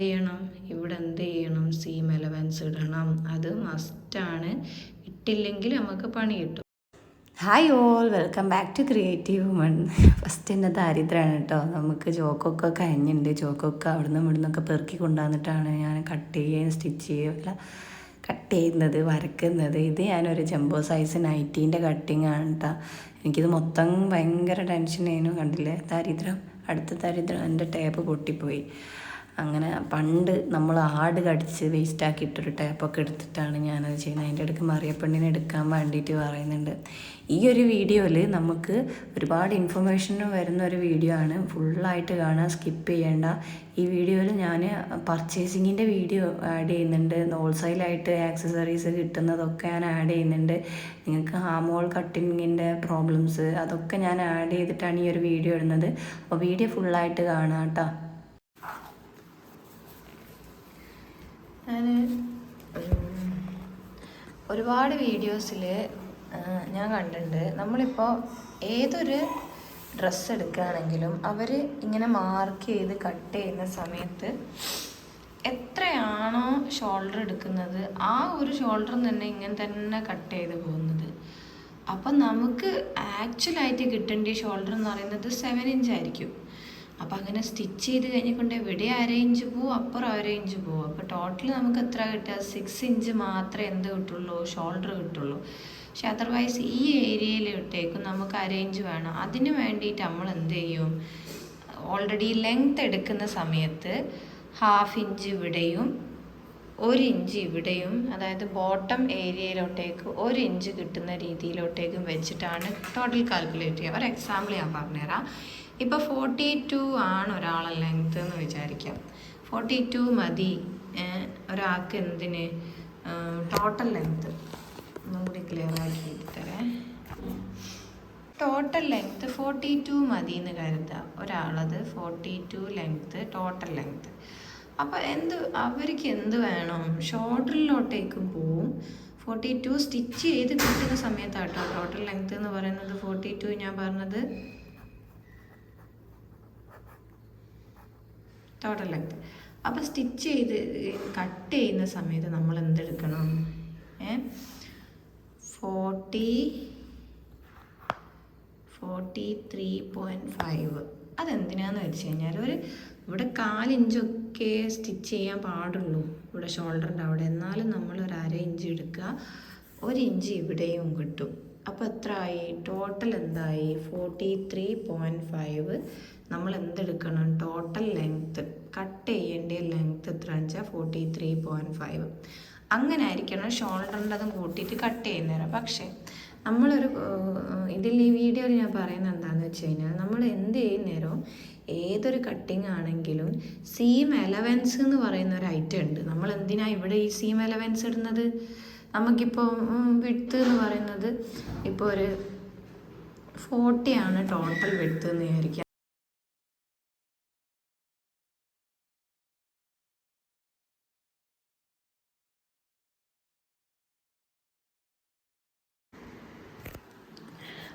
ചെയ്യണം. ഇവിടെ എന്ത് ചെയ്യണം? സീം എലവൻസ് ഇടണം. അത് മസ്റ്റാണ് ഇട്ടില്ലെങ്കിൽ നമുക്ക് പണി കിട്ടും. Hi all welcome back to creative woman first എന്റെ ദാരിദ്ര്യമാണ് കേട്ടോ നമുക്ക് ജോക്കൊക്കെ കഴിഞ്ഞിട്ടുണ്ട് ജോക്കൊക്കെ അവിടുന്ന് ഇവിടുന്നൊക്കെ പെറുക്കി കൊണ്ടുവന്നിട്ടാണ് ഞാൻ കട്ട് ചെയ്യുകയും സ്റ്റിച്ച് ചെയ്യുകയല്ല കട്ട് ചെയ്യുന്നത് വരക്കുന്നത്. ഇത് ഞാനൊരു ജംബോ സൈസ് നൈറ്റീന്റെ കട്ടിങ് ആണ് കേട്ടോ എനിക്കിത് മൊത്തം ഭയങ്കര ടെൻഷനായിരുന്നു കണ്ടില്ലേ? ദാരിദ്ര്യം. അടുത്ത ദാരിദ്ര്യം എന്റെ ടേപ്പ് പൊട്ടിപ്പോയി. അങ്ങനെ പണ്ട് നമ്മൾ ആട് കടിച്ച് വേസ്റ്റ് ആക്കിയിട്ടൊരു ടേപ്പൊക്കെ എടുത്തിട്ടാണ് ഞാനത് ചെയ്യുന്നത്. അതിന്റെ ഇടയ്ക്ക് മറിയപ്പെണ്ണിനെ എടുക്കാൻ വേണ്ടിയിട്ട് പറയുന്നുണ്ട്. ഈ ഒരു വീഡിയോയിൽ നമുക്ക് ഒരുപാട് ഇൻഫർമേഷനും വരുന്ന ഒരു വീഡിയോ ആണ്. ഫുള്ളായിട്ട് കാണാൻ സ്കിപ്പ് ചെയ്യേണ്ട. ഈ വീഡിയോയിൽ ഞാൻ പർച്ചേസിങ്ങിന്റെ വീഡിയോ ആഡ് ചെയ്യുന്നുണ്ട്. ഹോൾസെയിലായിട്ട് ആക്സസറീസ് കിട്ടുന്നതൊക്കെ ഞാൻ ആഡ് ചെയ്യുന്നുണ്ട്. നിങ്ങൾക്ക് ഹാമോൾ കട്ടിങ്ങിന്റെ പ്രോബ്ലംസ് അതൊക്കെ ഞാൻ ആഡ് ചെയ്തിട്ടാണ് ഈ ഒരു വീഡിയോ ഇടുന്നത്. അപ്പോൾ വീഡിയോ ഫുള്ളായിട്ട് കാണാം കേട്ടോ ഞാൻ ഒരുപാട് വീഡിയോസിൽ ഞാൻ കണ്ടിട്ടുണ്ട്. നമ്മളിപ്പോൾ ഏതൊരു ഡ്രസ്സ് എടുക്കുകയാണെങ്കിലും അവർ ഇങ്ങനെ മാർക്ക് ചെയ്ത് കട്ട് ചെയ്യുന്ന സമയത്ത് എത്രയാണോ ഷോൾഡർ എടുക്കുന്നത് ആ ഒരു ഷോൾഡർ തന്നെ ഇങ്ങനെ തന്നെ കട്ട് ചെയ്ത് പോകുന്നത്. അപ്പം നമുക്ക് ആക്ച്വലായിട്ട് കിട്ടേണ്ട ഷോൾഡർ എന്ന് പറയുന്നത് സെവൻ ഇഞ്ച് ആയിരിക്കും. അപ്പം അങ്ങനെ സ്റ്റിച്ച് ചെയ്ത് കഴിഞ്ഞിക്കൊണ്ട് ഇവിടെ അര ഇഞ്ച് പോവും അപ്പുറം ഇഞ്ച് പോവും അപ്പോൾ ടോട്ടൽ നമുക്ക് എത്ര കിട്ടുക? സിക്സ് ഇഞ്ച് മാത്രമേ എന്ത് കിട്ടുള്ളൂ? ഷോൾഡർ കിട്ടുള്ളൂ. പക്ഷെ അതർവൈസ് ഈ ഏരിയയിൽ ഇട്ടേക്കും നമുക്ക് അരയിഞ്ച് വേണം. അതിന് വേണ്ടിയിട്ട് നമ്മൾ എന്ത് ചെയ്യും? ഓൾറെഡി ലെങ്ത് എടുക്കുന്ന സമയത്ത് ഹാഫ് ഇഞ്ച് ഇവിടെയും ഒരു ഇഞ്ച് ഇവിടെയും അതായത് ബോട്ടം ഏരിയയിലോട്ടേക്ക് ഒരു ഇഞ്ച് കിട്ടുന്ന രീതിയിലോട്ടേക്കും വെച്ചിട്ടാണ് ടോട്ടൽ കാൽക്കുലേറ്റ് ചെയ്യുക. ഒരു എക്സാമ്പിൾ ഞാൻ പറഞ്ഞുതരാം. ഇപ്പോൾ ഫോർട്ടി ടു ആണ് ഒരാളെ ലെങ്ത് എന്ന് വിചാരിക്കാം. ഫോർട്ടി ടു മതി ഒരാൾക്ക് എന്തിന്? ടോട്ടൽ ലെങ്ത് ഒന്നും കൂടി ക്ലിയർ ആക്കി തരേ ടോട്ടൽ ലെങ്ത് ഫോർട്ടി ടു മതി എന്ന് കരുതുക. ഒരാളത് forty two length total length അപ്പോൾ എന്ത് അവർക്ക് എന്ത് വേണം? ഷോൾഡറിലോട്ടേക്ക് പോവും. ഫോർട്ടി ടു സ്റ്റിച്ച് ചെയ്ത് കിട്ടുന്ന സമയത്താട്ടോ ടോട്ടൽ ലെങ്ത് എന്ന് പറയുന്നത്. ഫോർട്ടി ടു ഞാൻ പറഞ്ഞത് ടോട്ടൽ ലെങ്ത് അപ്പോൾ സ്റ്റിച്ച് ചെയ്ത് കട്ട് ചെയ്യുന്ന സമയത്ത് നമ്മൾ എന്തെടുക്കണം? ഏ? Forty forty three point five അതെന്തിനാന്ന് വെച്ച് കഴിഞ്ഞാൽ ഒരു ഇവിടെ കാലിഞ്ചൊക്കെ സ്റ്റിച്ച് ചെയ്യാൻ പാടുള്ളൂ ഇവിടെ ഷോൾഡറിന്റെ അവിടെ. എന്നാലും നമ്മൾ ഒരു അര ഇഞ്ച് എടുക്കുക. ഒരു ഇഞ്ച് ഇവിടെയും കിട്ടും. അപ്പോൾ എത്ര ആയി ടോട്ടൽ എന്തായി? ഫോർട്ടി ത്രീ പോയിന്റ് ഫൈവ് നമ്മൾ എന്തെടുക്കണം? ടോട്ടൽ ലെങ്ത്ത് കട്ട് ചെയ്യേണ്ട ലെങ്ത്ത് എത്ര വെച്ചാൽ ഫോർട്ടി ത്രീ പോയിന്റ് ഫൈവ് അങ്ങനെ ആയിരിക്കണം. ഷോൾഡറിന്റെ അതും കൂട്ടിയിട്ട് കട്ട് ചെയ്യുന്നേരം. പക്ഷേ നമ്മളൊരു ഇതിൽ ഈ വീഡിയോയിൽ ഞാൻ പറയുന്നത് എന്താണെന്ന് വെച്ച് കഴിഞ്ഞാൽ നമ്മൾ എന്ത് ചെയ്യുന്നേരവും ഏതൊരു കട്ടിങ് ആണെങ്കിലും സീം എലവൻസ് എന്ന് പറയുന്ന ഒരു ഐറ്റം ഉണ്ട്. നമ്മൾ എന്തിനാണ് ഇവിടെ ഈ സീം എലവൻസ് ഇടുന്നത്? നമുക്കിപ്പോൾ വിട്ത്ത് എന്ന് പറയുന്നത് ഇപ്പോൾ ഒരു ഫോർട്ടി ആണ് ടോട്ടൽ വിട്ത്ത് എന്ന് വിചാരിക്കുക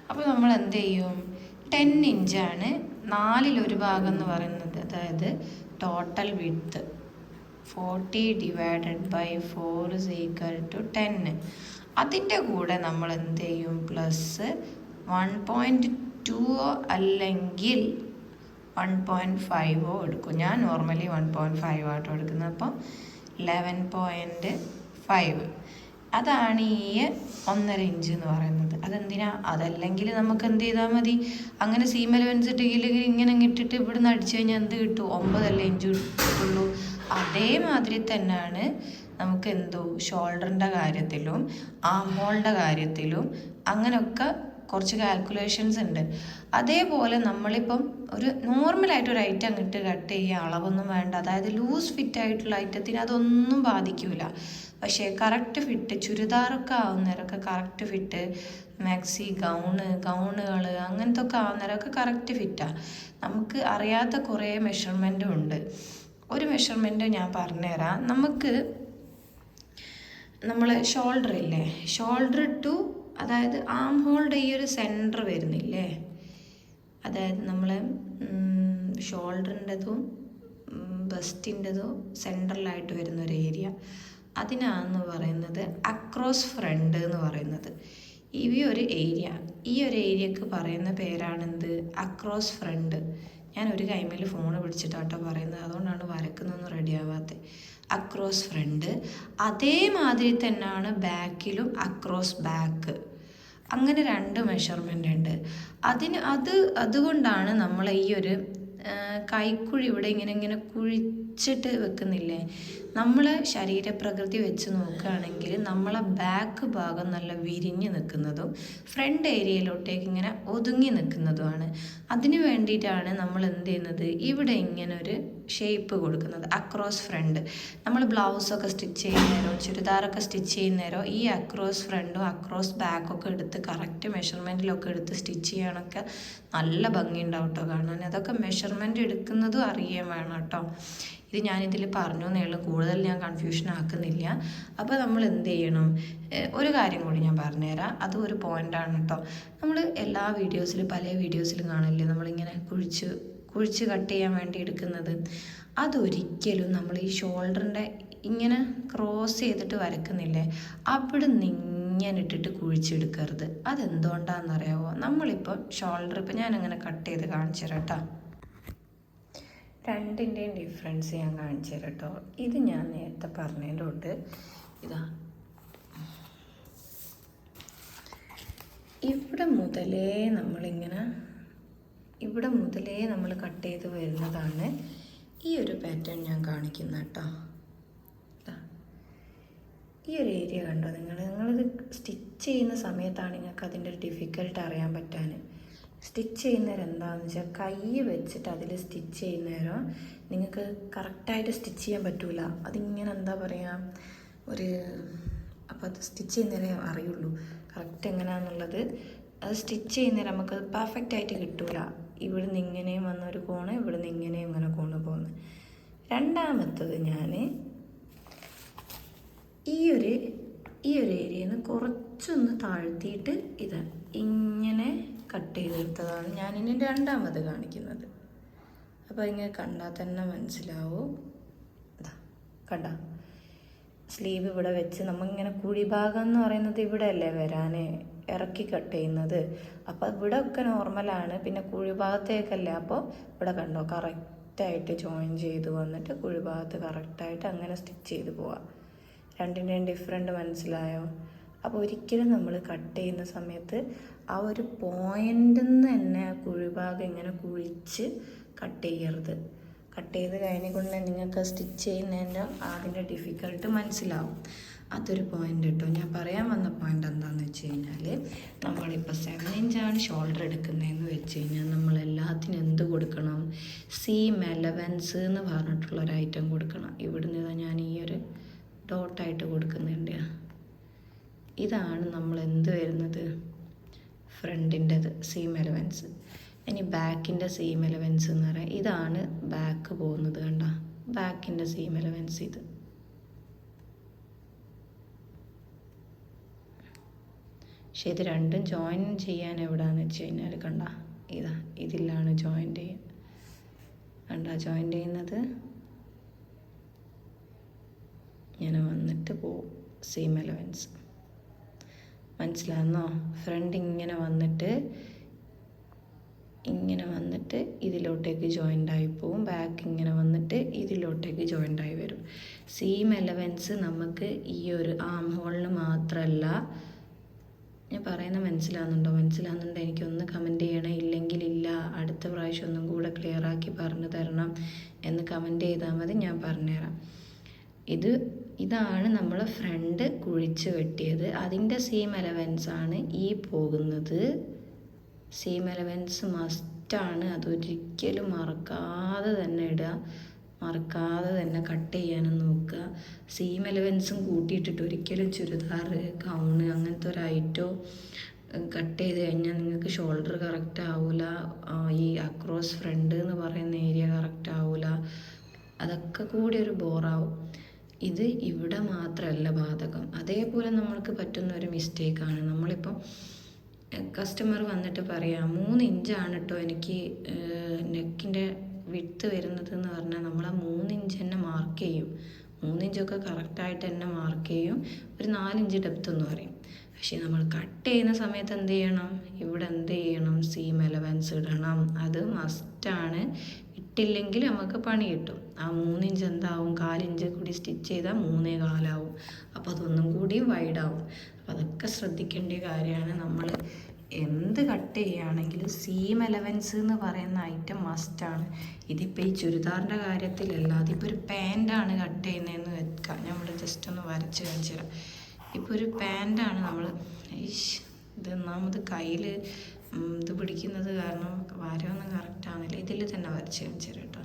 അപ്പോൾ നമ്മൾ എന്ത് ചെയ്യും? ടെൻ ഇഞ്ചാണ് നാലിലൊരു ഭാഗം എന്ന് പറയുന്നത് അതായത് total width forty divided by four is equal to ten അതിന്റെ കൂടെ നമ്മൾ എന്ത് ചെയ്യും? പ്ലസ് വൺ പോയിന്റ് ടുവോ അല്ലെങ്കിൽ വൺ പോയിന്റ് ഫൈവോ എടുക്കും. ഞാൻ നോർമലി വൺ പോയിന്റ് ഫൈവ് ആട്ടോ എടുക്കുന്നത്. അപ്പം ലെവൻ പോയിന്റ് ഫൈവ്. അതാണ് ഈ ഒന്നര ഇഞ്ച് എന്ന് പറയുന്നത്. അതെന്തിനാ? അതല്ലെങ്കിൽ നമുക്ക് എന്ത് ചെയ്താൽ മതി? അങ്ങനെ സീമലവൻസ് ഇട്ടെങ്കിൽ ഇട്ടില്ലെങ്കിൽ ഇങ്ങനെ ഇട്ടിട്ട് ഇവിടുന്ന് അടിച്ചു കഴിഞ്ഞാൽ എന്ത് കിട്ടും? ഒമ്പതല്ലേ ഇഞ്ച് കിട്ടുള്ളൂ. അതേമാതിരി തന്നെയാണ് നമുക്ക് എന്തോ ഷോൾഡറിന്റെ കാര്യത്തിലും ആം ഹോളിന്റെ കാര്യത്തിലും അങ്ങനെയൊക്കെ കുറച്ച് കാൽക്കുലേഷൻസ് ഉണ്ട്. അതേപോലെ നമ്മളിപ്പം ഒരു നോർമലായിട്ട് ഒരു ഐറ്റം അങ്ങോട്ട് കട്ട് ചെയ്യുക അളവൊന്നും വേണ്ട. അതായത് ലൂസ് ഫിറ്റ് ആയിട്ടുള്ള ഐറ്റത്തിന് അതൊന്നും ബാധിക്കില്ല പക്ഷേ കറക്റ്റ് ഫിറ്റ് ചുരിദാറൊക്കെ ആവുന്നവരൊക്കെ കറക്റ്റ് ഫിറ്റ് മാക്സി ഗൗണ് ഗൗണുകൾ അങ്ങനത്തെ ഒക്കെ ആവുന്നവരൊക്കെ കറക്റ്റ് ഫിറ്റാണ് നമുക്ക് അറിയാത്ത കുറേ മെഷർമെന്റും ഉണ്ട്. ഒരു മെഷർമെന്റ് ഞാൻ പറഞ്ഞുതരാം. നമുക്ക് നമ്മൾ ഷോൾഡർ ഇല്ലേ? ഷോൾഡർ ടു അതായത് ആം ഹോളുടെ ഈ ഒരു സെന്റർ വരുന്നില്ലേ? അതായത് നമ്മൾ ഷോൾഡറിന്റെതും ബസ്റ്റിന്റെതോ സെൻട്രലായിട്ട് വരുന്ന ഒരു ഏരിയ അതിനാന്ന് പറയുന്നത് അക്രോസ് ഫ്രണ്ട് എന്ന് പറയുന്നത്. ഈ ഒരു ഏരിയ. ഈ ഒരു ഏരിയക്ക് പറയുന്ന പേരാണെന്ത്? Across front. ഞാൻ ഒരു കൈമേൽ ഫോൺ പിടിച്ചിട്ടാട്ടോ പറയുന്നത്. അതുകൊണ്ടാണ് വരക്കുന്നൊന്നും റെഡി ആവാത്തത് അക്രോസ് ഫ്രണ്ട്. അതേമാതിരി തന്നെയാണ് ബാക്കിലും അക്രോസ് ബാക്ക്. അങ്ങനെ രണ്ട് മെഷർമെന്റ് ഉണ്ട്. അതിന് അത് അതുകൊണ്ടാണ് നമ്മൾ ഈ ഒരു കൈക്കുഴി ഇവിടെ ഇങ്ങനെ ഇങ്ങനെ കുഴിച്ചിട്ട് വെക്കുന്നില്ലേ? നമ്മൾ ശരീരപ്രകൃതി വെച്ച് നോക്കുകയാണെങ്കിൽ നമ്മളെ ബാക്ക് ഭാഗം നല്ല വിരിഞ്ഞ് നിൽക്കുന്നതും ഫ്രണ്ട് ഏരിയയിലോട്ടേക്ക് ഇങ്ങനെ ഒതുങ്ങി നിൽക്കുന്നതുമാണ്. അതിന് വേണ്ടിയിട്ടാണ് നമ്മൾ എന്ത് ചെയ്യുന്നത്? ഇവിടെ ഇങ്ങനെ ഒരു ഷേപ്പ് കൊടുക്കുന്നത്. അക്രോസ് ഫ്രണ്ട് നമ്മൾ ബ്ലൗസൊക്കെ സ്റ്റിച്ച് ചെയ്യുന്നേരോ ചുരിദാറൊക്കെ സ്റ്റിച്ച് ചെയ്യുന്നേരോ ഈ അക്രോസ് ഫ്രണ്ടും അക്രോസ് ബാക്കൊക്കെ എടുത്ത് കറക്റ്റ് മെഷർമെന്റിലൊക്കെ എടുത്ത് സ്റ്റിച്ച് ചെയ്യാനൊക്കെ നല്ല ഭംഗി ഉണ്ടാവും കേട്ടോ കാണാൻ. അതൊക്കെ മെഷർമെന്റ് എടുക്കുന്നതും അറിയാൻ വേണം കേട്ടോ. ഇത് ഞാനിതിൽ പറഞ്ഞു എന്നേ കൂടുതൽ ഞാൻ കൺഫ്യൂഷൻ ആക്കുന്നില്ല. അപ്പോൾ നമ്മൾ എന്ത് ചെയ്യണം? ഒരു കാര്യം കൂടി ഞാൻ പറഞ്ഞുതരാം. അതും ഒരു പോയിന്റാണ് കേട്ടോ. നമ്മൾ എല്ലാ വീഡിയോസിലും പല വീഡിയോസിലും കാണില്ലേ നമ്മളിങ്ങനെ കുഴിച്ച് കുഴിച്ച് കട്ട് ചെയ്യാൻ വേണ്ടി എടുക്കുന്നത്. അതൊരിക്കലും നമ്മൾ ഈ ഷോൾഡറിന്റെ ഇങ്ങനെ ക്രോസ് ചെയ്തിട്ട് വരക്കുന്നില്ലേ? അവിടെ ഇങ്ങനെ ഇട്ടിട്ട് കുഴിച്ചെടുക്കരുത്. അതെന്തുകൊണ്ടാണെന്നറിയാവോ? നമ്മളിപ്പോൾ ഷോൾഡർ ഇപ്പം ഞാനങ്ങനെ കട്ട് ചെയ്ത് കാണിച്ചു തരാം രണ്ടിന്റെയും ഡിഫറൻസ് ഞാൻ കാണിച്ചു ഇത് ഞാൻ നേരത്തെ പറഞ്ഞതിന്റെ തൊട്ട് ഇതാ. ഇവിടെ മുതലേ നമ്മളിങ്ങനെ ഇവിടെ മുതലേ നമ്മൾ കട്ട് ചെയ്ത് വരുന്നതാണ് ഈ ഒരു പാറ്റേൺ ഞാൻ കാണിക്കുന്ന കേട്ടോ ഈ ഒരു ഏരിയ കണ്ടോ നിങ്ങൾ? നിങ്ങളിത് സ്റ്റിച്ച് ചെയ്യുന്ന സമയത്താണ് നിങ്ങൾക്ക് അതിന്റെ ഒരു ഡിഫിക്കൽട്ട് അറിയാൻ പറ്റാൻ സ്റ്റിച്ച് ചെയ്യുന്നവരെന്താണെന്ന് വെച്ചാൽ കൈ വെച്ചിട്ട് അതിൽ സ്റ്റിച്ച് ചെയ്യുന്നവരോ നിങ്ങൾക്ക് കറക്റ്റായിട്ട് സ്റ്റിച്ച് ചെയ്യാൻ പറ്റൂല. അതിങ്ങനെ എന്താ പറയുക ഒരു അപ്പോൾ അത് സ്റ്റിച്ച് ചെയ്യുന്നവരെ അറിയുള്ളൂ. കറക്റ്റ് എങ്ങനെയാണെന്നുള്ളത് അത് സ്റ്റിച്ച് ചെയ്യുന്നവരെ നമുക്ക് പെർഫെക്റ്റ് ആയിട്ട് കിട്ടൂല ഇവിടുന്ന് ഇങ്ങനെയും വന്ന ഒരു കോണ് ഇവിടുന്ന് ഇങ്ങനെയും ഇങ്ങനെ കോണ് പോകുന്നു രണ്ടാമത്തത് ഞാൻ ഈ ഒരു ഈ ഒരു ഏരിയയിൽ നിന്ന് കുറച്ചൊന്ന് താഴ്ത്തിയിട്ട് ഇത് ഇങ്ങനെ കട്ട് ചെയ്തെടുത്തതാണ് ഞാനിനി രണ്ടാമത് കാണിക്കുന്നത്. അപ്പോൾ ഇങ്ങനെ കണ്ടാൽ തന്നെ മനസ്സിലാവും. ഇതാ കണ്ട? സ്ലീവ് ഇവിടെ വെച്ച് നമ്മളിങ്ങനെ കുഴിഭാഗം എന്ന് പറയുന്നത് ഇവിടെ അല്ലേ വരാൻ ഇറക്കി കട്ട് ചെയ്യുന്നത്. അപ്പോൾ ഇവിടെ ഒക്കെ നോർമലാണ് പിന്നെ കുഴിഭാഗത്തേക്കല്ലേ. അപ്പോൾ ഇവിടെ കണ്ടോ കറക്റ്റായിട്ട് ജോയിൻ ചെയ്ത് വന്നിട്ട് കുഴിഭാഗത്ത് കറക്റ്റായിട്ട് അങ്ങനെ സ്റ്റിച്ച് ചെയ്ത് പോവാം. രണ്ടിന്റെയും ഡിഫറെന്റ് മനസ്സിലായോ? അപ്പോൾ ഒരിക്കലും നമ്മൾ കട്ട് ചെയ്യുന്ന സമയത്ത് ആ ഒരു പോയിന്റിൽ നിന്ന് തന്നെ കുഴിഭാഗം ഇങ്ങനെ കുഴിച്ച് കട്ട് ചെയ്യരുത്. കട്ട് ചെയ്ത് കഴിഞ്ഞ കൊണ്ട് നിങ്ങൾക്ക് സ്റ്റിച്ച് ചെയ്യുന്നതിന്റെ അതിന്റെ ഡിഫിക്കൽട്ട് മനസ്സിലാവും. അതൊരു പോയിന്റ് കേട്ടോ ഞാൻ പറയാൻ വന്ന പോയിന്റ് എന്താണെന്ന് വെച്ച് കഴിഞ്ഞാൽ നമ്മളിപ്പോൾ സെവൻ ഇഞ്ചാണ് ഷോൾഡർ എടുക്കുന്നതെന്ന് വെച്ച് കഴിഞ്ഞാൽ നമ്മൾ എല്ലാത്തിനും എന്ത് കൊടുക്കണം? സീം എലവൻസ് എന്ന് പറഞ്ഞിട്ടുള്ള ഒരു ഐറ്റം കൊടുക്കണം. ഇവിടുന്ന് ഞാൻ ഈ ഒരു ഡോട്ടായിട്ട് കൊടുക്കുന്നുണ്ട്. ഇതാണ് നമ്മൾ എന്ത് വരുന്നത്? ഫ്രണ്ടിന്റെത് സീം എലവൻസ് ഇനി ബാക്കിന്റെ സീം എലവൻസ് എന്ന് പറയാം. ഇതാണ് ബാക്ക് പോകുന്നത് കണ്ട. ബാക്കിന്റെ സീം എലവൻസ് ഇത്. പക്ഷെ ഇത് രണ്ടും ജോയിൻ ചെയ്യാൻ എവിടെയാണെന്ന് വെച്ച് കഴിഞ്ഞാൽ കണ്ട ഇതാ ഇതിലാണ് ജോയിൻ ചെയ്യുക കണ്ട ജോയിൻ ചെയ്യുന്നത്? ഇങ്ങനെ വന്നിട്ട് പോവും. സെയിം എലവൻസ് മനസ്സിലാകുന്നോ ഫ്രണ്ട് ഇങ്ങനെ വന്നിട്ട് ഇങ്ങനെ വന്നിട്ട് ഇതിലോട്ടേക്ക് ജോയിന്റ് ആയി പോവും. ബാക്ക് ഇങ്ങനെ വന്നിട്ട് ഇതിലോട്ടേക്ക് ജോയിന്റ് ആയി വരും. സെയിം എലവൻസ് നമുക്ക് ഈ ഒരു ആം ഹോളിന് മാത്രമല്ല ഞാൻ പറയുന്നത് മനസ്സിലാകുന്നുണ്ടോ മനസ്സിലാകുന്നുണ്ടോ എനിക്കൊന്ന് കമന്റ് ചെയ്യണം. ഇല്ലെങ്കിൽ ഇല്ല അടുത്ത പ്രാവശ്യം ഒന്നും കൂടെ ക്ലിയർ ആക്കി പറഞ്ഞു തരണം എന്ന് കമന്റ് ചെയ്താൽ മതി. ഞാൻ പറഞ്ഞുതരാം. ഇത് ഇതാണ് നമ്മൾ ഫ്രണ്ട് കുഴിച്ച് വെട്ടിയത്. അതിന്റെ സെയിം എലവൻസ് ആണ് ഈ പോകുന്നത്. സെയിം എലവൻസ് മസ്റ്റാണ് അതൊരിക്കലും മറക്കാതെ തന്നെ ഇടുക. മറക്കാതെ തന്നെ കട്ട് ചെയ്യാനും നോക്കുക. സെയിം എലവൻസും കൂട്ടിയിട്ടിട്ട് ഒരിക്കലും ചുരിദാർ ഗൗണ് അങ്ങനത്തെ ഒരു ഐറ്റോ കട്ട് ചെയ്ത് കഴിഞ്ഞാൽ നിങ്ങൾക്ക് ഷോൾഡർ കറക്റ്റ് ആവില്ല ഈ അക്രോസ് ഫ്രണ്ട് എന്ന് പറയുന്ന ഏരിയ കറക്റ്റ് ആവില്ല അതൊക്കെ കൂടി ഒരു ബോറാവും ഇത് ഇവിടെ മാത്രമല്ല ബാധകം. അതേപോലെ നമ്മൾക്ക് പറ്റുന്ന ഒരു മിസ്റ്റേക്കാണ് നമ്മളിപ്പം കസ്റ്റമർ വന്നിട്ട് പറയാം മൂന്ന് ഇഞ്ചാണ് കേട്ടോ എനിക്ക് നെക്കിന്റെ വിട്ട് വരുന്നത് എന്ന് പറഞ്ഞാൽ നമ്മൾ ആ മൂന്നിഞ്ച് തന്നെ മാർക്ക് ചെയ്യും. മൂന്നിഞ്ചൊക്കെ കറക്റ്റായിട്ട് തന്നെ മാർക്ക് ചെയ്യും. ഒരു നാലിഞ്ച് ഡെപ്ത് എന്ന് പറയും. പക്ഷേ നമ്മൾ കട്ട് ചെയ്യുന്ന സമയത്ത് എന്ത് ചെയ്യണം? ഇവിടെ എന്ത് ചെയ്യണം? സീം എലവൻസ് ഇടണം. അത് മസ്റ്റാണ് ഇട്ടില്ലെങ്കിൽ നമുക്ക് പണി കിട്ടും. ആ മൂന്നിഞ്ച് എന്താവും? കാലിഞ്ച് കൂടി സ്റ്റിച്ച് ചെയ്താൽ മൂന്നേ കാലാവും. അപ്പോൾ അതൊന്നും കൂടി വൈഡാവും അപ്പോൾ അതൊക്കെ ശ്രദ്ധിക്കേണ്ട കാര്യമാണ് നമ്മൾ എന്ത് കട്ട് ചെയ്യുകയാണെങ്കിലും സീം എലവൻസ് എന്ന് പറയുന്ന ഐറ്റം മസ്റ്റാണ് ഇതിപ്പോൾ ഈ ചുരിദാറിന്റെ കാര്യത്തിലല്ല അതിപ്പോൾ ഒരു പാന്റാണ് കട്ട് ചെയ്യുന്നതെന്ന് വെക്കാം. നമ്മൾ ജസ്റ്റ് ഒന്ന് വരച്ച് കാണിച്ചു തരാം. ഇപ്പോൾ ഒരു പാന്റാണ് നമ്മൾ ഈശ് ഇത് ഒന്നാമത് കയ്യിൽ ഇത് പിടിക്കുന്നത് കാരണം വരവൊന്നും കറക്റ്റാണല്ലോ ഇതിൽ തന്നെ വരച്ച് കാണിച്ചു തരാം കേട്ടോ.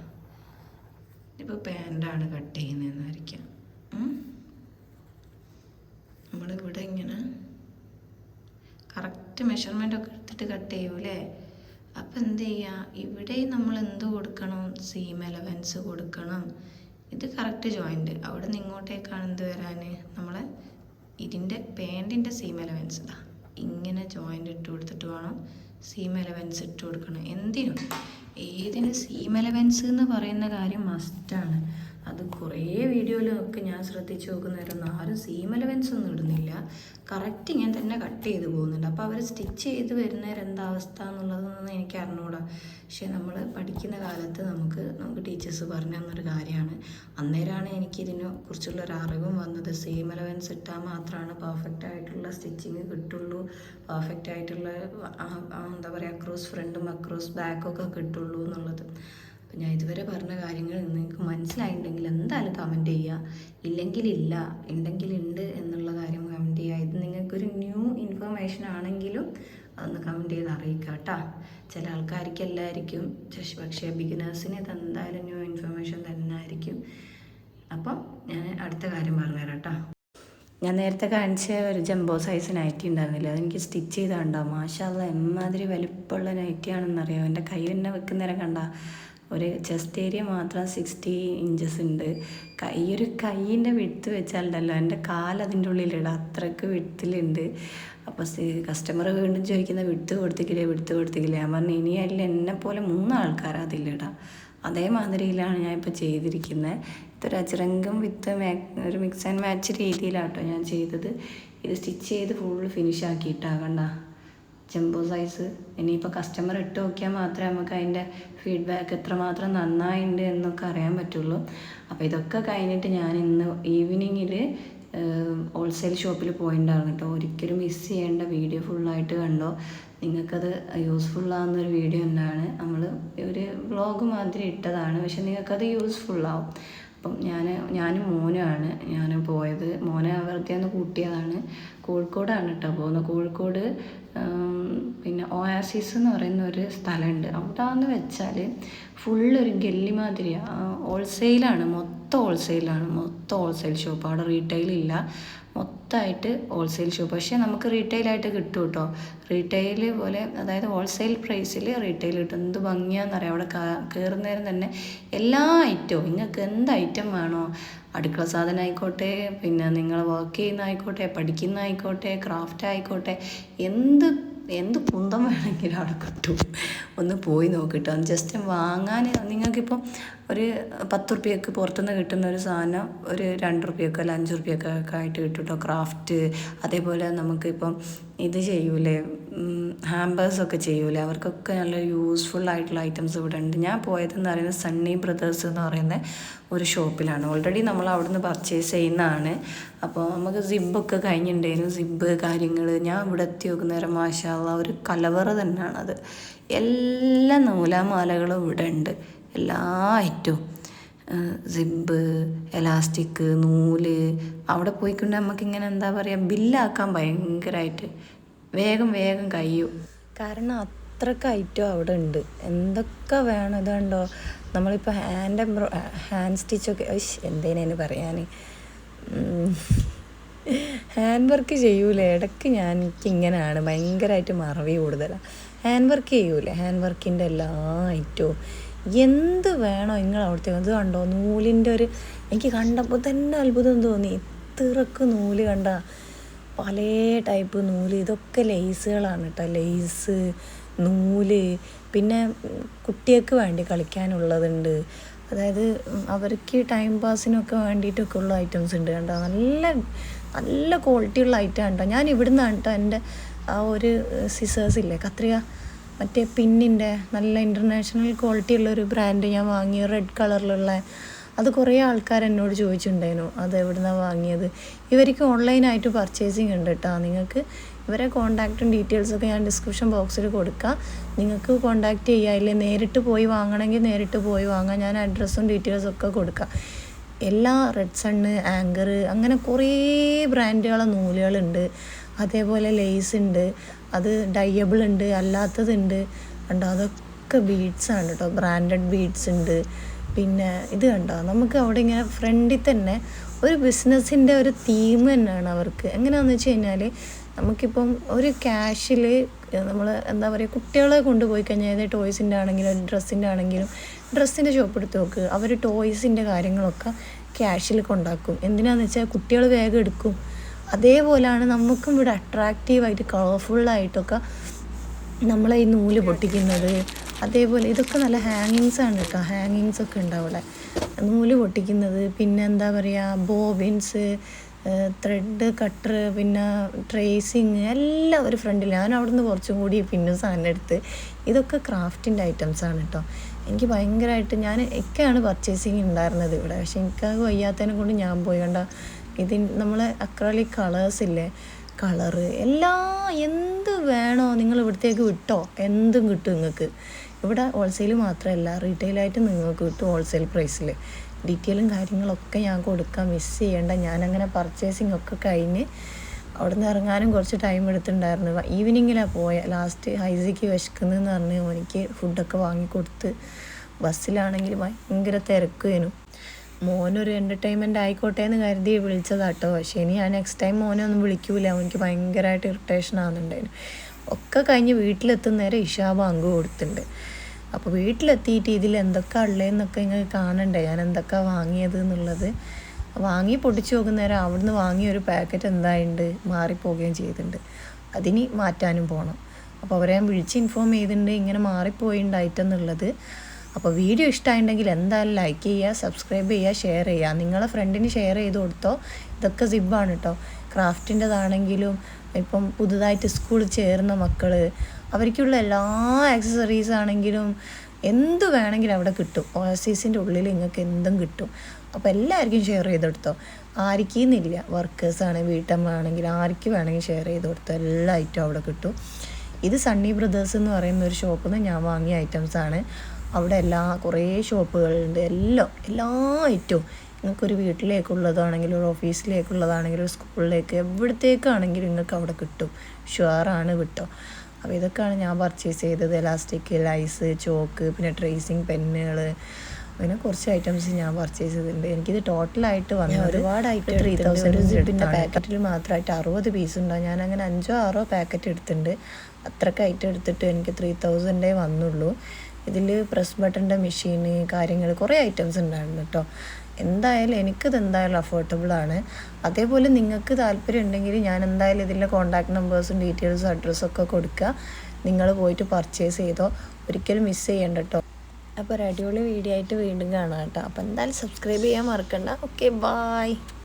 ഇപ്പോൾ പാന്റാണ് കട്ട് ചെയ്യുന്നതെന്ന് വരയ്ക്കാം നമ്മളിവിടെ ഇങ്ങനെ കറക്റ്റ് മെഷർമെന്റ് ഒക്കെ എടുത്തിട്ട് കട്ട് ചെയ്യൂലേ അപ്പം എന്ത് ചെയ്യുക ഇവിടെ നമ്മൾ എന്ത് കൊടുക്കണം? സീം എലവൻസ് കൊടുക്കണം. ഇത് കറക്റ്റ് ജോയിന്റ് അവിടെ നിന്ന് ഇങ്ങോട്ടേക്കാണ് എന്ത് വരാൻ നമ്മളെ ഇതിന്റെ പാന്റിന്റെ സീം എലവൻസ് ഇതാ. ഇങ്ങനെ ജോയിന്റ് ഇട്ട് കൊടുത്തിട്ട് വേണം സീം എലവൻസ് ഇട്ട് കൊടുക്കണം. എന്തിനും. ഏതിന് സീം എലവൻസ് എന്ന് പറയുന്ന കാര്യം മസ്റ്റാണ് അത് കുറേ വീഡിയോയിലൊക്കെ ഞാൻ ശ്രദ്ധിച്ച് നോക്കുന്നവരൊന്നും ആരും സീം എലവൻസ് ഒന്നും ഇടുന്നില്ല. കറക്റ്റ് ഇങ്ങനെ തന്നെ കട്ട് ചെയ്ത് പോകുന്നുണ്ട്. അപ്പോൾ അവർ സ്റ്റിച്ച് ചെയ്ത് വരുന്നവർ എന്താ അവസ്ഥ എന്നുള്ളതൊന്നും എനിക്ക് അറിഞ്ഞുകൂടാ പക്ഷേ നമ്മൾ പഠിക്കുന്ന കാലത്ത് നമുക്ക് നമുക്ക് ടീച്ചേഴ്സ് പറഞ്ഞു തന്നൊരു കാര്യമാണ്. അന്നേരമാണ് എനിക്കിതിനെ കുറിച്ചുള്ള ഒരു അറിവും വന്നത്. സെയിം എലവൻസ് ഇട്ടാൽ മാത്രമാണ് പെർഫെക്റ്റ് ആയിട്ടുള്ള സ്റ്റിച്ചിങ് കിട്ടുള്ളൂ. പെർഫെക്റ്റ് ആയിട്ടുള്ള എന്താ പറയുക അക്രോസ് ഫ്രണ്ടും അക്രോസ് ബാക്കൊക്കെ കിട്ടുള്ളൂ എന്നുള്ളത്. അപ്പം ഞാൻ ഇതുവരെ പറഞ്ഞ കാര്യങ്ങൾ നിങ്ങൾക്ക് മനസ്സിലായിട്ടുണ്ടെങ്കിൽ എന്തായാലും കമന്റ് ചെയ്യുക. ഇല്ലെങ്കിൽ ഇല്ല ഉണ്ടെങ്കിൽ ഉണ്ട് എന്നുള്ള കാര്യം കമന്റ് ചെയ്യുക. ഇത് നിങ്ങൾക്കൊരു ന്യൂ ഇൻഫർമേഷൻ ആണെങ്കിലും അതൊന്ന് കമന്റ് ചെയ്ത് അറിയിക്കുക കേട്ടോ. ചില ആൾക്കാർക്ക് എല്ലാവർക്കും പക്ഷേ ബിഗിനേഴ്സിന് ഇത് എന്തായാലും ന്യൂ ഇൻഫർമേഷൻ തന്നെ ആയിരിക്കും അപ്പം ഞാൻ അടുത്ത കാര്യം പറഞ്ഞുതരാം കേട്ടോ. ഞാൻ നേരത്തെ കാണിച്ച ഒരു ജംബോ സൈസ് നൈറ്റി ഉണ്ടായിരുന്നില്ല? അതെനിക്ക് സ്റ്റിച്ച് ചെയ്താണ്ടോ മാഷാല്ല എമ്മാതിരി വലിപ്പമുള്ള നൈറ്റിയാണെന്നറിയാം എന്റെ കൈ തന്നെ വെക്കുന്നേരം കണ്ട. ഒരു ചെസ്റ്റ് ഏരിയ മാത്രം സിക്സ്റ്റി ഇഞ്ചസ് ഉണ്ട്. കൈ ഒരു കൈയിന്റെ വിടുത്ത് വെച്ചാലുണ്ടല്ലോ എന്റെ കാൽ അതിന്റെ ഉള്ളിലിടാം. അത്രയ്ക്ക് വിടുത്തിലുണ്ട് അപ്പോൾ കസ്റ്റമർ വീണ്ടും ചോദിക്കുന്ന വിടുത്ത് കൊടുത്തിക്കില്ലേ വിടുത്ത് കൊടുത്തിക്കില്ലേ? ഞാൻ പറഞ്ഞു ഇനി അല്ല എന്നെ പോലെ മൂന്ന് ആൾക്കാർ അതിലിടാം. അതേമാതിരിയിലാണ് ഞാൻ ഇപ്പോൾ ചെയ്തിരിക്കുന്നത് ഇതൊരു അച്ചറങ്കം വിത്ത് ഒരു മിക്സ് ആൻഡ് മാച്ച് രീതിയിലാട്ടോ ഞാൻ ചെയ്തത്. ഇത് സ്റ്റിച്ച് ചെയ്ത് ഫുള്ള് ഫിനിഷ് ആക്കിയിട്ടാകണ്ട. ജംബോ സൈസ് ഇനിയിപ്പോൾ കസ്റ്റമർ ഇട്ട് നോക്കിയാൽ മാത്രമേ നമുക്ക് അതിന്റെ ഫീഡ്ബാക്ക് എത്രമാത്രം നന്നായിട്ടുണ്ട് എന്നൊക്കെ അറിയാൻ പറ്റുള്ളൂ. അപ്പോൾ ഇതൊക്കെ കഴിഞ്ഞിട്ട് ഞാൻ ഇന്ന് ഈവനിങ്ങിൽ ഹോൾസെയിൽ ഷോപ്പിൽ പോയിട്ടുണ്ടായിരുന്നു കേട്ടോ ഒരിക്കലും മിസ് ചെയ്യേണ്ട വീഡിയോ ഫുള്ളായിട്ട് കണ്ടോ? നിങ്ങൾക്കത് യൂസ്ഫുള്ളാകുന്നൊരു വീഡിയോ തന്നെയാണ്. നമ്മൾ ഒരു വ്ളോഗ് മാതിരി ഇട്ടതാണ്. പക്ഷെ നിങ്ങൾക്കത് യൂസ്ഫുള്ളാവും അപ്പം ഞാൻ ഞാനും മോനുമാണ്. ഞാൻ പോയത് മോനെ വെറുതെ ഒന്ന് കൂട്ടിയതാണ്. കോഴിക്കോടാണ് കേട്ടോ പോകുന്നത്. കോഴിക്കോട് പിന്നെ ഒയാസിസ് എന്ന് പറയുന്ന ഒരു സ്ഥലമുണ്ട്. അവിടെ എന്ന് വെച്ചാൽ ഫുള്ളൊരു ഗല്ലി മാതിരിയാണ് ഹോൾസെയിലാണ്. മൊത്തം ഹോൾസെയിലാണ്. മൊത്തം ഹോൾസെയിൽ ഷോപ്പ്. അവിടെ റീറ്റെയിൽ ഇല്ല മൊത്തമായിട്ട് ഹോൾസെയിൽ ഷോപ്പ് പക്ഷേ നമുക്ക് റീറ്റെയിലായിട്ട് കിട്ടും കേട്ടോ റീറ്റെയിൽ പോലെ അതായത് ഹോൾസെയിൽ പ്രൈസിൽ റീറ്റെയിൽ കിട്ടും. എന്ത് ഭംഗിയാണെന്നറിയാം അവിടെ കയറുന്നേരം തന്നെ എല്ലാ ഐറ്റവും നിങ്ങൾക്ക് എന്ത് ഐറ്റം വേണോ അടുക്കള സാധനം ആയിക്കോട്ടെ പിന്നെ നിങ്ങൾ വർക്ക് ചെയ്യുന്ന ആയിക്കോട്ടെ പഠിക്കുന്ന ആയിക്കോട്ടെ ക്രാഫ്റ്റ് ആയിക്കോട്ടെ എന്ത് എന്ത് പുന്തം വേണമെങ്കിലും അവിടെ കിട്ടും. ഒന്ന് പോയി നോക്കിട്ടോ. ജസ്റ്റ് വാങ്ങാൻ നിങ്ങൾക്കിപ്പം ഒരു പത്ത് റുപ്യക്ക് പുറത്തുനിന്ന് കിട്ടുന്ന ഒരു സാധനം ഒരു രണ്ട് റുപ്യക്കോ അല്ല അഞ്ച് റുപ്യക്കോ ഒക്കെ ആയിട്ട് കിട്ടും കേട്ടോ ക്രാഫ്റ്റ് അതേപോലെ നമുക്കിപ്പം ഇത് ചെയ്യൂലേ ഹാമ്പേഴ്സൊക്കെ ചെയ്യൂലേ. അവർക്കൊക്കെ നല്ല യൂസ്ഫുൾ ആയിട്ടുള്ള ഐറ്റംസ് ഇവിടെ ഉണ്ട് ഞാൻ പോയതെന്ന് പറയുന്നത് സണ്ണി ബ്രദേഴ്സ് എന്ന് പറയുന്ന ഒരു ഷോപ്പിലാണ്. ഓൾറെഡി നമ്മൾ അവിടുന്ന് പർച്ചേസ് ചെയ്യുന്നതാണ്. അപ്പോൾ നമുക്ക് സിബൊക്കെ കഴിഞ്ഞിട്ടുണ്ടായിരുന്നു. സിബ് കാര്യങ്ങൾ. ഞാൻ ഇവിടെ എത്തി നോക്കുന്നേരം മാഷാള്ള ഒരു കലവറ തന്നെയാണത്. എല്ലാ നൂലാമാലകളും ഇവിടെ ഉണ്ട്. എല്ലാ ഐറ്റവും സിബ് എലാസ്റ്റിക് നൂൽ. അവിടെ പോയിക്കൊണ്ട് നമുക്കിങ്ങനെ എന്താ പറയുക ബില്ലാക്കാൻ ഭയങ്കരമായിട്ട് വേഗം വേഗം കഴിയും. കാരണം അത്രയ്ക്ക് ഐറ്റം അവിടെ ഉണ്ട്. എന്തൊക്കെ വേണം ഇതുണ്ടോ? നമ്മളിപ്പോൾ ഹാൻഡ് എംബ്രോ ഹാൻഡ് സ്റ്റിച്ചൊക്കെ എന്തേനു പറയാൻ ഹാൻഡ് വർക്ക് ചെയ്യൂലേ? ഇടയ്ക്ക് ഞാൻ എനിക്ക് ഇങ്ങനെയാണ് ഭയങ്കരമായിട്ട് മറവി കൂടുതലാണ് ഹാൻഡ് വർക്ക് ചെയ്യൂലേ? ഹാൻഡ് വർക്കിന്റെ എല്ലാ ഐറ്റവും എന്ത് വേണോ നിങ്ങൾ അവിടുത്തെ അത് കണ്ടോ? നൂലിന്റെ ഒരു എനിക്ക് കണ്ടപ്പോൾ തന്നെ അത്ഭുതം തോന്നി. ഇത്രക്ക് നൂൽ കണ്ട പല ടൈപ്പ് നൂൽ. ഇതൊക്കെ ലേസുകളാണ് കേട്ടോ ലേസ് നൂൽ പിന്നെ കുട്ടികൾക്ക് വേണ്ടി കളിക്കാനുള്ളതുണ്ട്. അതായത് അവർക്ക് ടൈം പാസിനൊക്കെ വേണ്ടിയിട്ടൊക്കെ ഉള്ള ഐറ്റംസ് ഉണ്ട് കണ്ടോ? നല്ല നല്ല ക്വാളിറ്റി ഉള്ള ഐറ്റം കേട്ടോ ഞാൻ ഇവിടുന്നാണ് കേട്ടോ എന്റെ ആ ഒരു സിസേഴ്സ് ഇല്ലേ? കത്രിക? മറ്റേ പിന്നിന്റെ നല്ല ഇന്റർനാഷണൽ ക്വാളിറ്റി ഉള്ള ഒരു ബ്രാൻഡ് ഞാൻ വാങ്ങിയ റെഡ് കളറിലുള്ള അത് കുറേ ആൾക്കാർ എന്നോട് ചോദിച്ചിട്ടുണ്ടായിരുന്നു. അത് എവിടുന്നാണ് വാങ്ങിയത്? ഇവർക്ക് ഓൺലൈനായിട്ട് പർച്ചേസിങ് ഉണ്ട് കേട്ടോ നിങ്ങൾക്ക് ഇവരെ കോൺടാക്റ്റും ഡീറ്റെയിൽസൊക്കെ ഞാൻ ഡിസ്ക്രിപ്ഷൻ ബോക്സിൽ കൊടുക്കാം. നിങ്ങൾക്ക് കോൺടാക്റ്റ് ചെയ്യുക ഇല്ലേ നേരിട്ട് പോയി വാങ്ങണമെങ്കിൽ നേരിട്ട് പോയി വാങ്ങാം. ഞാൻ അഡ്രസ്സും ഡീറ്റെയിൽസും ഒക്കെ കൊടുക്കാം. എല്ലാ റെഡ് സണ്ണ് ആങ്കർ അങ്ങനെ കുറേ ബ്രാൻഡുകളെ നൂലുകളുണ്ട്. അതേപോലെ ലേസ് ഉണ്ട്. അത് ഡയബിൾ ഉണ്ട് അല്ലാത്തതുണ്ട്. കണ്ടോ അതൊക്കെ ബീഡ്സ് ആണ് കേട്ടോ. ബ്രാൻഡഡ് ബീഡ്സ് ഉണ്ട്. പിന്നെ ഇത് കണ്ടോ നമുക്ക് അവിടെ ഇങ്ങനെ ഫ്രണ്ടിൽ തന്നെ ഒരു ബിസിനസ്സിന്റെ ഒരു തീം തന്നെയാണ് അവർക്ക്. എങ്ങനെയാണെന്ന് വെച്ച് കഴിഞ്ഞാൽ നമുക്കിപ്പം ഒരു ക്യാഷിൽ നമ്മൾ എന്താ പറയുക കുട്ടികളെ കൊണ്ടുപോയി കഴിഞ്ഞാൽ ഏത് ടോയ്സിന്റെ ആണെങ്കിലും ഡ്രസ്സിന്റെ ആണെങ്കിലും ഡ്രസ്സിന്റെ ഷോപ്പ് എടുത്ത് നോക്ക് അവർ ടോയ്സിന്റെ കാര്യങ്ങളൊക്കെ ക്യാഷിൽ കൊണ്ടാക്കും. എന്തിനാന്ന് വെച്ചാൽ കുട്ടികൾ വേഗം എടുക്കും. അതേപോലെയാണ് നമുക്കും ഇവിടെ അട്രാക്റ്റീവായിട്ട് കളർഫുള്ളായിട്ടൊക്കെ നമ്മളെ ഈ നൂൽ പൊട്ടിക്കുന്നത്. അതേപോലെ ഇതൊക്കെ നല്ല ഹാങ്ങിങ്സ് ആണ് കേട്ടോ ഹാങ്ങിങ്സ് ഒക്കെ ഉണ്ട് നൂൽ പൊട്ടിക്കുന്നത് പിന്നെ എന്താ പറയുക ബോബിൻസ് ത്രെഡ് കട്ടർ പിന്നെ ട്രേസിങ് എല്ലാം ഒരു ഫ്രണ്ടിൽ ഞാൻ അവിടുന്ന് കുറച്ചും കൂടി പിന്നെ സാധനം എടുത്ത്. ഇതൊക്കെ ക്രാഫ്റ്റിന്റെ ആണ് കേട്ടോ എനിക്ക് ഭയങ്കരമായിട്ട് ഞാൻ ഒക്കെയാണ് പർച്ചേസിങ് ഉണ്ടായിരുന്നത് ഇവിടെ. പക്ഷെ എനിക്ക് അത് വയ്യാത്തതിനെ കൊണ്ട് ഞാൻ പോയി. കണ്ട? നമ്മളെ അക്രലിക് കളേഴ്സ് ഇല്ലേ? കളറ് എല്ലാ എന്ത് വേണോ നിങ്ങൾ ഇവിടത്തേക്ക് വിട്ടോ. എന്തും കിട്ടും നിങ്ങൾക്ക്. ഇവിടെ ഹോൾസെയിൽ മാത്രമല്ല റീറ്റെയിലായിട്ട് നിങ്ങൾക്ക് കിട്ടും ഹോൾസെയിൽ പ്രൈസിൽ ഡീറ്റെയിലും കാര്യങ്ങളൊക്കെ ഞാൻ കൊടുക്കാം മിസ് ചെയ്യേണ്ട. ഞാനങ്ങനെ പർച്ചേസിങ് ഒക്കെ കഴിഞ്ഞ് അവിടെ നിന്ന് ഇറങ്ങാനും കുറച്ച് ടൈം എടുത്തിട്ടുണ്ടായിരുന്നു. ഈവനിങ്ങിലാണ് പോയ. ലാസ്റ്റ് ഹൈസിക്ക് വിശക്കുന്നതെന്ന് പറഞ്ഞ് എനിക്ക് ഫുഡൊക്കെ വാങ്ങിക്കൊടുത്ത് ബസ്സിലാണെങ്കിൽ ഭയങ്കര തിരക്കുവേനു മോനൊരു എന്റർടൈൻമെന്റ് ആയിക്കോട്ടെ എന്ന് കരുതി വിളിച്ചതാട്ടോ. പക്ഷേ ഇനി ഞാൻ നെക്സ്റ്റ് ടൈം മോനെ ഒന്നും വിളിക്കൂല. അവനിക്ക് ഭയങ്കരമായിട്ട് ഇറിറ്റേഷൻ ആകുന്നുണ്ടായിരുന്നു ഒക്കെ കഴിഞ്ഞ് വീട്ടിലെത്തുന്നേരം ഇഷാ ബാങ്ക് കൊടുത്തിട്ടുണ്ട്. അപ്പോൾ വീട്ടിലെത്തിയിട്ട് ഇതിൽ എന്തൊക്കെ ഉള്ളതെന്നൊക്കെ ഇങ്ങനെ കാണണ്ടേ? ഞാൻ എന്തൊക്കെ വാങ്ങിയത് എന്നുള്ളത്. വാങ്ങി പൊട്ടിച്ച് നോക്കുന്നേരം അവിടുന്ന് വാങ്ങിയ ഒരു പാക്കറ്റ് എന്തായുണ്ട്? മാറിപ്പോവുകയും ചെയ്തിട്ടുണ്ട് അതിന് മാറ്റാനും പോകണം അപ്പോൾ അവരെ ഞാൻ വിളിച്ച് ഇൻഫോം ചെയ്തിട്ടുണ്ട് ഇങ്ങനെ മാറിപ്പോയിണ്ടായിട്ടെന്നുള്ളത് അപ്പോൾ വീഡിയോ ഇഷ്ടമായിട്ടുണ്ടെങ്കിൽ എന്തായാലും ലൈക്ക് ചെയ്യുക സബ്സ്ക്രൈബ് ചെയ്യുക ഷെയർ ചെയ്യുക നിങ്ങളെ ഫ്രണ്ടിന് ഷെയർ ചെയ്ത് കൊടുത്തോ. ഇതൊക്കെ സിബാണ് കേട്ടോ ക്രാഫ്റ്റിന്റെതാണെങ്കിലും ഇപ്പം പുതുതായിട്ട് സ്കൂളിൽ ചേർന്ന മക്കൾ അവർക്കുള്ള എല്ലാ ആക്സസറീസ് ആണെങ്കിലും എന്ത് വേണമെങ്കിലും അവിടെ കിട്ടും. ഓസീസിന്റെ ഉള്ളിൽ നിങ്ങൾക്ക് എന്തും കിട്ടും. അപ്പോൾ എല്ലാവർക്കും ഷെയർ ചെയ്ത് കൊടുത്തോ. ആർക്കെന്നില്ല. വർക്കേഴ്സാണ് വീട്ടമ്മ ആണെങ്കിൽ ആർക്ക് വേണമെങ്കിൽ ഷെയർ ചെയ്ത് കൊടുത്തോ. എല്ലാ ഐറ്റവും അവിടെ കിട്ടും. ഇത് സണ്ണി ബ്രദേഴ്സ് എന്ന് പറയുന്ന ഒരു ഷോപ്പിൽ നിന്ന് ഞാൻ വാങ്ങിയ ഐറ്റംസാണ് അവിടെ എല്ലാ കുറേ ഷോപ്പുകളുണ്ട് എല്ലാം എല്ലാ ഐറ്റവും നിങ്ങൾക്കൊരു വീട്ടിലേക്കുള്ളതാണെങ്കിലും ഒരു ഓഫീസിലേക്കുള്ളതാണെങ്കിലും ഒരു സ്കൂളിലേക്ക് എവിടത്തേക്കാണെങ്കിലും നിങ്ങൾക്ക് അവിടെ കിട്ടും. ഷുവറാണ് കിട്ടും. അപ്പോൾ ഇതൊക്കെയാണ് ഞാൻ പർച്ചേസ് ചെയ്തത്. എലാസ്റ്റിക് ലൈസ് ചോക്ക് പിന്നെ ട്രേസിങ് പെന്നുകൾ അങ്ങനെ കുറച്ച് ഐറ്റംസ് ഞാൻ പർച്ചേസ് ചെയ്തിട്ടുണ്ട്. എനിക്കിത് ടോട്ടലായിട്ട് വന്ന ഒരുപാട് ഐറ്റം ത്രീ തൗസൻഡ് പിന്നെ പാക്കറ്റിൽ മാത്രമായിട്ട് അറുപത് പീസ് ഉണ്ടാവും. ഞാൻ അങ്ങനെ അഞ്ചോ ആറോ പാക്കറ്റ് എടുത്തിട്ടുണ്ട്. അത്രയ്ക്ക് ഐറ്റം എടുത്തിട്ട് എനിക്ക് ത്രീ തൗസൻഡേ വന്നുള്ളൂ. ഇതിൽ പ്രസ് ബട്ടന്റെ മെഷീന് കാര്യങ്ങൾ കുറേ ഐറ്റംസ് ഉണ്ടായിരുന്നു കേട്ടോ. എന്തായാലും എനിക്കിത് എന്തായാലും അഫോർഡബിൾ ആണ്. അതേപോലെ നിങ്ങൾക്ക് താല്പര്യം ഉണ്ടെങ്കിൽ ഞാൻ എന്തായാലും ഇതിന്റെ കോൺടാക്ട് നമ്പേഴ്സും ഡീറ്റെയിൽസും അഡ്രസ്സും ഒക്കെ കൊടുക്കുക. നിങ്ങൾ പോയിട്ട് പർച്ചേസ് ചെയ്തോ. ഒരിക്കലും മിസ് ചെയ്യണ്ട കേട്ടോ അപ്പോൾ ഒരു അടിപൊളി വീഡിയോ ആയിട്ട് വീണ്ടും കാണാം കേട്ടോ. അപ്പോൾ എന്തായാലും സബ്സ്ക്രൈബ് ചെയ്യാൻ മറക്കണ്ട. Okay bye